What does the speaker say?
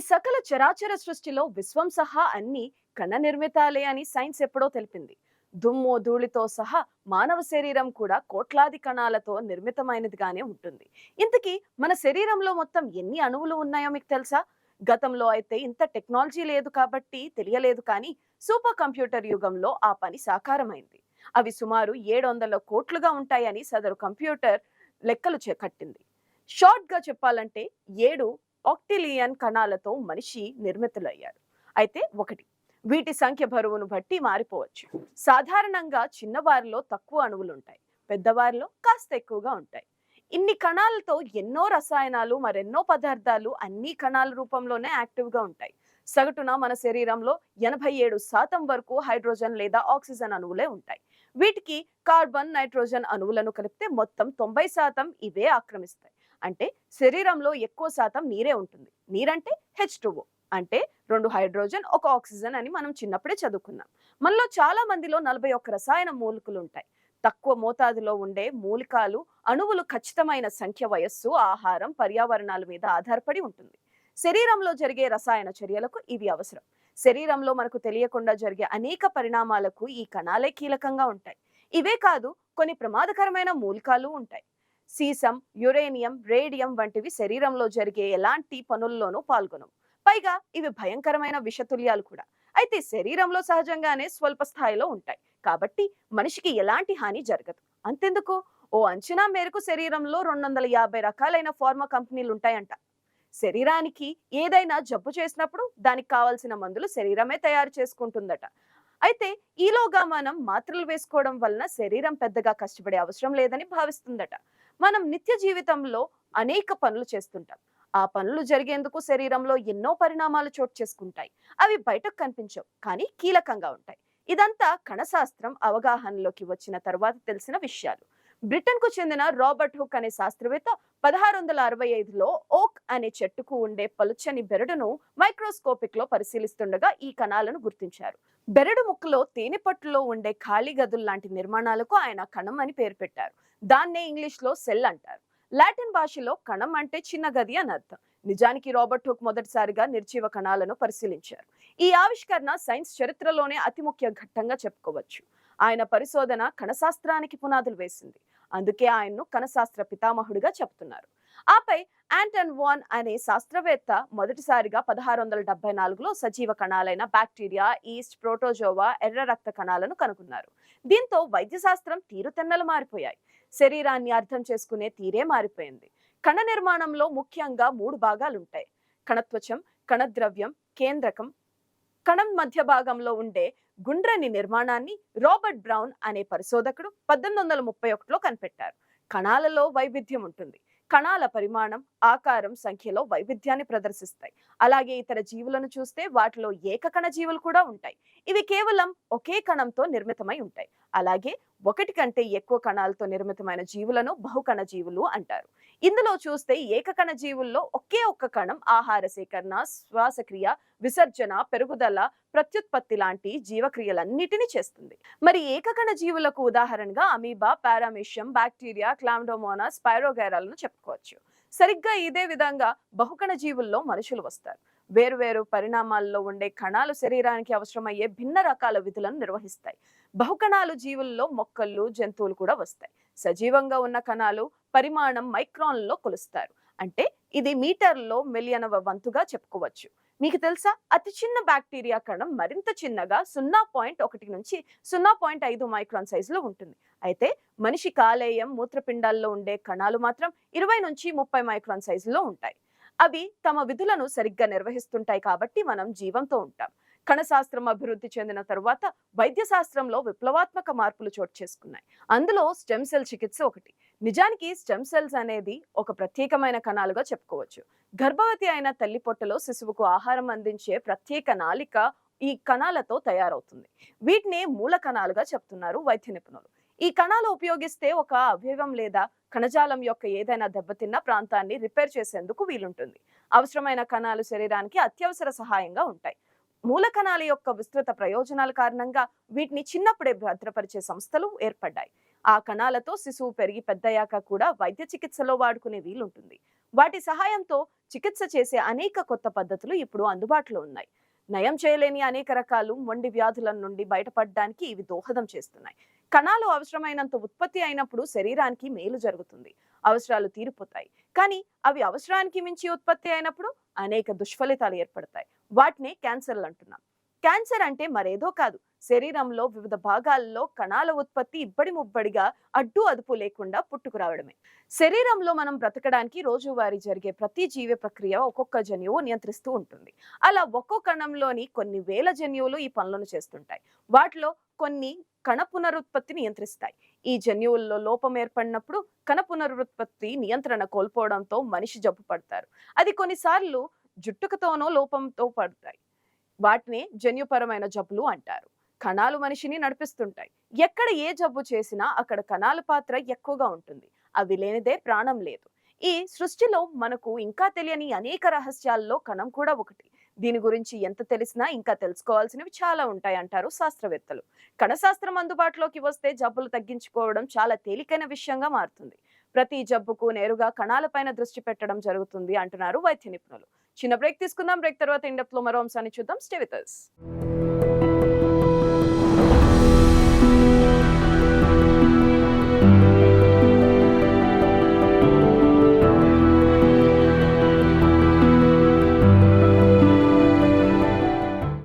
ఈ సకల చరాచర సృష్టిలో విశ్వం సహా అన్ని కణ నిర్మితాలే అని సైన్స్ ఎప్పుడో తెలిపింది. దుమ్ము ధూళితో సహా మానవ శరీరం కూడా కోట్లాది కణాలతో నిర్మితమైనదిగానే ఉంటుంది. ఇంతకీ మన శరీరంలో మొత్తం ఎన్ని అణువులు ఉన్నాయో మీకు తెలుసా? గతంలో అయితే ఇంత టెక్నాలజీ లేదు కాబట్టి తెలియలేదు కానీ సూపర్ కంప్యూటర్ యుగంలో ఆ పని సాకారమైంది. అవి సుమారు ఏడు వందల కోట్లుగా ఉంటాయని సదరు కంప్యూటర్ లెక్కలు చే- కట్టింది. షార్ట్గా చెప్పాలంటే ఏడు ఆక్టిలియన్ కణాలతో మనిషి నిర్మితులయ్యారు అయితే ఒకటి వీటి సంఖ్య బరువును బట్టి మారిపోవచ్చు. సాధారణంగా చిన్నవారిలో తక్కువ అణువులు ఉంటాయి పెద్దవారిలో కాస్త ఎక్కువగా ఉంటాయి. ఇన్ని కణాలతో ఎన్నో రసాయనాలు మరెన్నో పదార్థాలు అన్ని కణాల రూపంలోనే యాక్టివ్గా ఉంటాయి. సగటున మన శరీరంలో ఎనభై ఏడు శాతం వరకు హైడ్రోజన్ లేదా ఆక్సిజన్ అణువులే ఉంటాయి. వీటికి కార్బన్ నైట్రోజన్ అణువులను కలిపితే మొత్తం తొంభై శాతం ఇవే ఆక్రమిస్తాయి. అంటే శరీరంలో ఎక్కువ శాతం నీరే ఉంటుంది. నీరంటే హెచ్ అంటే రెండు హైడ్రోజన్ ఒక ఆక్సిజన్ అని మనం చిన్నప్పుడే చదువుకున్నాం. మనలో చాలా మందిలో నలభై ఒక్క రసాయన మూలికలు ఉంటాయి తక్కువ మోతాదులో ఉండే మూలికాలు అణువులు ఖచ్చితమైన సంఖ్య వయస్సు ఆహారం పర్యావరణాల మీద ఆధారపడి ఉంటుంది. శరీరంలో జరిగే రసాయన చర్యలకు ఇవి అవసరం. శరీరంలో మనకు తెలియకుండా జరిగే అనేక పరిణామాలకు ఈ కణాలే కీలకంగా ఉంటాయి. ఇవే కాదు కొన్ని ప్రమాదకరమైన మూలికాలు ఉంటాయి. సీసం యురేనియం రేడియం వంటివి శరీరంలో జరిగే ఎలాంటి పనుల్లోనూ పాల్గొనవు. పైగా ఇవి భయంకరమైన విషతుల్యాలు కూడా. అయితే శరీరంలో సహజంగానే స్వల్ప స్థాయిలో ఉంటాయి. కాబట్టి మనిషికి ఎలాంటి హాని జరగదు. అంతెందుకు? ఓ అంచనా మేరకు శరీరంలో రెండు వందల యాభై రకాలైన ఫార్మా కంపెనీలు ఉంటాయంట. శరీరానికి ఏదైనా జబ్బు చేసినప్పుడు దానికి కావాల్సిన మందులు శరీరమే తయారు చేసుకుంటుందట. అయితే ఈలోగా మనం మాత్రలు వేసుకోవడం వలన శరీరం పెద్దగా కష్టపడే అవసరం లేదని భావిస్తుందట. మనం నిత్య జీవితంలో అనేక పనులు చేస్తుంటాం. ఆ పనులు జరిగేందుకు శరీరంలో ఎన్నో పరిణామాలు చోటు చేసుకుంటాయి. అవి బయటకు కనిపించవు కానీ కీలకంగా ఉంటాయి. ఇదంతా కణశాస్త్రం అవగాహనలోకి వచ్చిన తర్వాత తెలిసిన విషయాలు. బ్రిటన్కు చెందిన రాబర్ట్ హుక్ అనే శాస్త్రవేత్త పదహారు వందల అరవై ఐదులో ఓ అనే చెట్టుకు ఉండే పలుచని బెరడును మైక్రోస్కోపిక్లో పరిశీలిస్తుండగా ఈ కణాలను గుర్తించారు. బెరడు ముక్కలో తేనెపట్టులో ఉండే ఖాళీ గదుల్లాంటి నిర్మాణాలకు ఆయన కణం అని పేరు పెట్టారు. దాన్నే ఇంగ్లీష్లో సెల్ అంటారు. లాటిన్ భాషలో కణం అంటే చిన్న గది అని అర్థం. నిజానికి రాబర్ట్ హుక్ మొదటిసారిగా నిర్జీవ కణాలను పరిశీలించారు. ఈ ఆవిష్కరణ సైన్స్ చరిత్రలోనే అతి ముఖ్య ఘట్టంగా చెప్పుకోవచ్చు. ఆయన పరిశోధన కణశాస్త్రానికి పునాదులు వేసింది. అందుకే ఆయన్ను కణశాస్త్ర పితామహుడిగా చెప్తున్నారు. ఆపై ఆంటన్ వాన్ అనే శాస్త్రవేత్త మొదటిసారిగా పదహారు వందల డెబ్బై నాలుగులో సజీవ కణాలైన బ్యాక్టీరియా ఈస్ట్ ప్రోటోజోవా ఎర్ర రక్త కణాలను కనుగొన్నారు. దీంతో వైద్యశాస్త్రం తీరుతెన్నలు మారిపోయాయి. శరీరాన్ని అర్థం చేసుకునే తీరే మారిపోయింది. కణ నిర్మాణంలో ముఖ్యంగా మూడు భాగాలుంటాయి. కణత్వచం కణద్రవ్యం కేంద్రకం. కణం మధ్య భాగంలో ఉండే గుండ్రని నిర్మాణాన్ని రాబర్ట్ బ్రౌన్ అనే పరిశోధకుడు పద్దెనిమిది వందల ముప్పై ఒకటిలో కనిపెట్టారు. కణాలలో వైవిధ్యం ఉంటుంది. కణాల పరిమాణం ఆకారం సంఖ్యలో వైవిధ్యాన్ని ప్రదర్శిస్తాయి. అలాగే ఇతర జీవులను చూస్తే వాటిలో ఏకకణ జీవులు కూడా ఉంటాయి. ఇవి కేవలం ఒకే కణంతో నిర్మితమై ఉంటాయి. అలాగే ఒకటి కంటే ఎక్కువ కణాలతో నిర్మితమైన జీవులను బహుకణ జీవులు అంటారు. ఇందులో చూస్తే ఏకకణ జీవుల్లో ఒకే ఒక్క కణం ఆహార సేకరణ శ్వాసక్రియ విసర్జన పెరుగుదల ప్రత్యుత్పత్తి లాంటి జీవక్రియలన్నిటినీ చేస్తుంది. మరి ఏకకణ జీవులకు ఉదాహరణగా అమీబా పారామిషియం బ్యాక్టీరియా క్లామ్డోమోనా స్పైరోగైరాలను చెప్పుకోవచ్చు. సరిగ్గా ఇదే విధంగా బహుకణ జీవుల్లో మనుషులు వస్తారు. వేరువేరు పరిణామాల్లో ఉండే కణాలు శరీరానికి అవసరమయ్యే భిన్న రకాల విధులను నిర్వహిస్తాయి. బహుకణాలు జీవుల్లో మొక్కలు జంతువులు కూడా వస్తాయి. సజీవంగా ఉన్న కణాలు పరిమాణం మైక్రాన్లో కొలుస్తారు. అంటే ఇది మీటర్లో మిలియనవ వంతుగా చెప్పుకోవచ్చు. మీకు తెలుసా? అతి చిన్న బ్యాక్టీరియా కణం మరింత చిన్నగా సున్నా పాయింట్ ఒకటి నుంచి సున్నా పాయింట్ ఐదు మైక్రాన్ సైజులో ఉంటుంది. అయితే మనిషి కాలేయం మూత్రపిండాల్లో ఉండే కణాలు మాత్రం ఇరవై నుంచి ముప్పై మైక్రాన్ సైజులో ఉంటాయి. అవి తమ విధులను సరిగ్గా నిర్వహిస్తుంటాయి కాబట్టి మనం జీవంతో ఉంటాం. కణశాస్త్రం అభివృద్ధి చెందిన తరువాత వైద్య శాస్త్రంలో విప్లవాత్మక మార్పులు చోటు చేసుకున్నాయి. అందులో స్టెమ్ సెల్ చికిత్స ఒకటి. నిజానికి స్టెమ్ సెల్స్ అనేది ఒక ప్రత్యేకమైన కణాలుగా చెప్పుకోవచ్చు. గర్భవతి అయిన తల్లి పొట్టలో శిశువుకు ఆహారం అందించే ప్రత్యేక నాలిక ఈ కణాలతో తయారవుతుంది. వీటిని మూల కణాలుగా చెప్తున్నారు వైద్య నిపుణులు. ఈ కణాలు ఉపయోగిస్తే ఒక అవయవం లేదా కణజాలం యొక్క ఏదైనా దెబ్బతిన్న ప్రాంతాన్ని రిపేర్ చేసేందుకు వీలుంటుంది. అవసరమైన కణాలు శరీరానికి అత్యవసర సహాయంగా ఉంటాయి. మూల కణాల యొక్క విస్తృత ప్రయోజనాల కారణంగా వీటిని చిన్నప్పుడే భద్రపరిచే సంస్థలు ఏర్పడ్డాయి. ఆ కణాలతో శిశువు పెరిగి పెద్దయ్యాక కూడా వైద్య చికిత్సలో వాడుకునే వీలుంటుంది. వాటి సహాయంతో చికిత్స చేసే అనేక కొత్త పద్ధతులు ఇప్పుడు అందుబాటులో ఉన్నాయి. నయం చేయలేని అనేక రకాలు మొండి వ్యాధుల నుండి బయటపడడానికి ఇవి దోహదం చేస్తున్నాయి. కణాలు అవసరమైనంత ఉత్పత్తి అయినప్పుడు శరీరానికి మేలు జరుగుతుంది. అవసరాలు తీరిపోతాయి. కానీ అవి అవసరానికి మించి ఉత్పత్తి అయినప్పుడు అనేక దుష్ఫలితాలు ఏర్పడతాయి. వాటిని క్యాన్సర్లు అంటున్నాం. క్యాన్సర్ అంటే మరేదో కాదు. శరీరంలో వివిధ భాగాల్లో కణాల ఉత్పత్తి ఇబ్బడి ముబ్బడిగా అడ్డు అదుపు లేకుండా పుట్టుకురావడమే శరీరంలో మనం బ్రతకడానికి రోజువారీ జరిగే ప్రతి జీవ ప్రక్రియ ఒక్కొక్క జన్యువు నియంత్రిస్తూ ఉంటుంది. అలా ఒక్కో కణంలోని కొన్ని వేల జన్యువులు ఈ పనులను చేస్తుంటాయి. వాటిలో కొన్ని కణ పునరుత్పత్తి నియంత్రిస్తాయి. ఈ జన్యువుల్లో లోపం ఏర్పడినప్పుడు కణ పునరుత్పత్తి నియంత్రణ కోల్పోవడంతో మనిషి జబ్బు పడతారు. అది కొన్నిసార్లు జుట్టుకతోనో లోపంతో పడతాయి. వాటినే జన్యుపరమైన జబ్బులు అంటారు. కణాలు మనిషిని నడిపిస్తుంటాయి. ఎక్కడ ఏ జబ్బు చేసినా అక్కడ కణాల పాత్ర ఎక్కువగా ఉంటుంది. అవి లేనిదే ప్రాణం లేదు. ఈ సృష్టిలో మనకు ఇంకా తెలియని అనేక రహస్యాల్లో కణం కూడా ఒకటి. దీని గురించి ఎంత తెలిసినా ఇంకా తెలుసుకోవాల్సినవి చాలా ఉంటాయి అంటారు శాస్త్రవేత్తలు. కణశాస్త్రం అందుబాటులోకి వస్తే జబ్బులు తగ్గించుకోవడం చాలా తేలికైన విషయంగా మారుతుంది. ప్రతి జబ్బుకు నేరుగా కణాలపైన దృష్టి పెట్టడం జరుగుతుంది అంటున్నారు వైద్య నిపుణులు. చిన్న బ్రేక్ తీసుకుందాం బ్రేక్ తర్వాత ఇండప్లో మరో అంశాన్ని చూద్దాం స్టే విత్.